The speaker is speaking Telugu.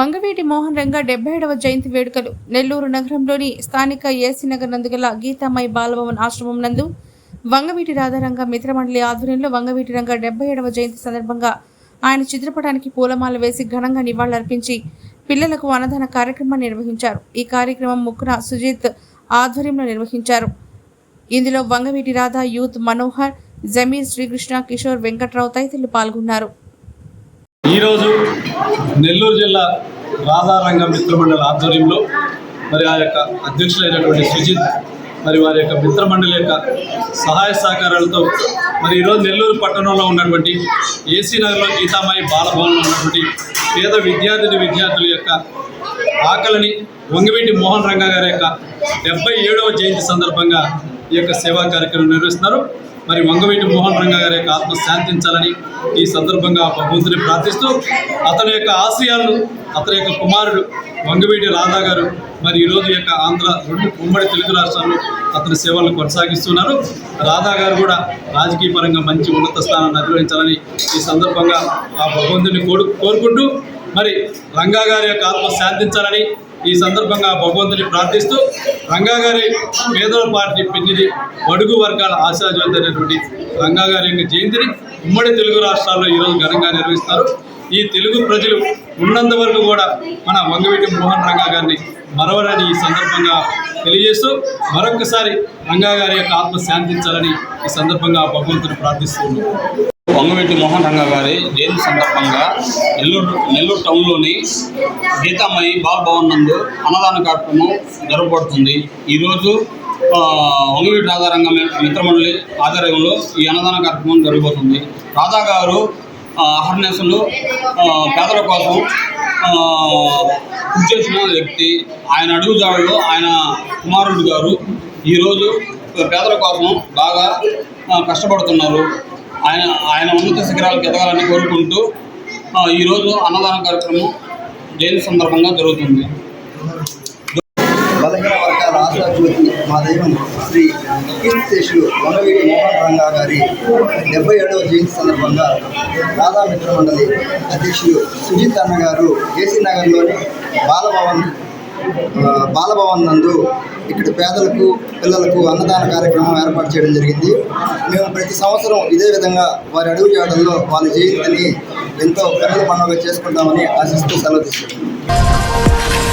వంగవీటి మోహన్ రంగ డెబ్బై ఏడవ జయంతి వేడుకలు. నెల్లూరు నగరంలోని స్థానిక ఏసీ నగర్ నందు గల గీతామయి బాలభవన్ ఆశ్రమం నందు వంగవీటి రాధారంగ మిత్రమండలి ఆధ్వర్యంలో వంగవీటి రంగ డెబ్బై ఏడవ జయంతి సందర్భంగా ఆయన చిత్రపటానికి పూలమాల వేసి ఘనంగా నివాళులర్పించి పిల్లలకు అన్నదాన కార్యక్రమాన్ని నిర్వహించారు. ఈ కార్యక్రమం ముక్కున సుజిత్ ఆధ్వర్యంలో నిర్వహించారు. ఇందులో వంగవీటి రాధా యూత్ మనోహర్ జమీర్ శ్రీకృష్ణ కిషోర్ వెంకట్రావు తదితరులు పాల్గొన్నారు. ఈరోజు నెల్లూరు జిల్లా రాధారంగ మిత్రమండలి ఆధ్వర్యంలో మరి ఆ యొక్క అధ్యక్షులైనటువంటి సుజిత్ మరి వారి యొక్క మిత్రమండలి యొక్క సహాయ సహకారాలతో మరి ఈరోజు నెల్లూరు పట్టణంలో ఉన్నటువంటి ఏసీ నగర్లో గీతామాయి బాలభవన్లో ఉన్నటువంటి పేద విద్యార్థిని విద్యార్థుల యొక్క ఆకలిని వంగవీటి మోహన్ రంగ గారి యొక్క డెబ్బై ఏడవ జయంతి సందర్భంగా ఈ యొక్క సేవా కార్యక్రమం నిర్వహిస్తున్నారు. మరి వంగవీటి మోహన్ రంగ గారి యొక్క ఆత్మ శాంతించాలని ఈ సందర్భంగా భగవంతుని ప్రార్థిస్తూ అతని యొక్క ఆశయాలను అతని యొక్క కుమారుడు వంగవీటి రాధా గారు మరి ఈరోజు యొక్క ఆంధ్ర రెండు ఉమ్మడి తెలుగు రాష్ట్రాల్లో అతని సేవలను కొనసాగిస్తున్నారు. రాధా గారు కూడా రాజకీయ పరంగా మంచి ఉన్నత స్థానాన్ని నిర్వహించాలని ఈ సందర్భంగా ఆ భగవంతుని కోరుకుంటూ మరి రంగా గారి యొక్క ఆత్మ శాంతించాలని ఈ సందర్భంగా భగవంతుని ప్రార్థిస్తూ రంగాగారి పేదల పార్టీ పిన్నిది బడుగు వర్గాల ఆశాజ్యోతి రంగాగారి రంగా గారి యొక్క జయంతిని ఉమ్మడి తెలుగు రాష్ట్రాల్లో ఈరోజు ఘనంగా నిర్వహిస్తారు. ఈ తెలుగు ప్రజలు ఉన్నంత వరకు కూడా మన వంగవీటి మోహన్ రంగా గారిని మరవరని ఈ సందర్భంగా తెలియజేస్తూ మరొకసారి రంగా గారి యొక్క ఆత్మ శాంతించాలని ఈ సందర్భంగా భగవంతుని ప్రార్థిస్తున్నాను వంగవీటి మోహన్ రంగ గారి జయంతి సందర్భంగా నెల్లూరు నెల్లూరు టౌన్లోని గీతామయి బాల్ భవన్ నందు అన్నదాన కార్యక్రమం జరగబడుతుంది ఈరోజు వంగవీటి రాధారంగ మిత్రమండలి ఆధ్వర్యంలో ఈ అన్నదాన కార్యక్రమం జరగబోతుంది. రాధా గారు అహర్నేసులు పేదల కోసం కృషి చేసిన వ్యక్తి. ఆయన అడుగుజాడలో ఆయన కుమారుడు గారు. ఈరోజు పేదల కోసం బాగా కష్టపడుతున్నారు. ఆయన ఆయన ఉన్నత శిఖరాలకు ఎదగాలని కోరుకుంటూ ఈరోజు అన్నదాన కార్యక్రమం జయంతి సందర్భంగా జరుగుతుంది. బలహీన వర్గాల ఆశాజ్యోతి మా దైవం శ్రీ కీర్తిశేషులు వంగవీటి మోహన్ రంగా గారి డెబ్బై ఏడవ జయంతి సందర్భంగా రాధామిత్ర మండలి అధ్యక్షులు సుజిత్ అన్న గారు కేసీ నగర్లోని బాలభవన్ బాలభవన్ నందు ఇక్కడ పేదలకు పిల్లలకు అన్నదాన కార్యక్రమం ఏర్పాటు చేయడం జరిగింది. మేము ప్రతి సంవత్సరం ఇదే విధంగా వారి అడుగు చేయడంలో వాళ్ళ జయంతిని ఎంతో కన్నుల పండుగ చేసుకుంటామని ఆశిస్తూ సెలవు తీసుకుంటాం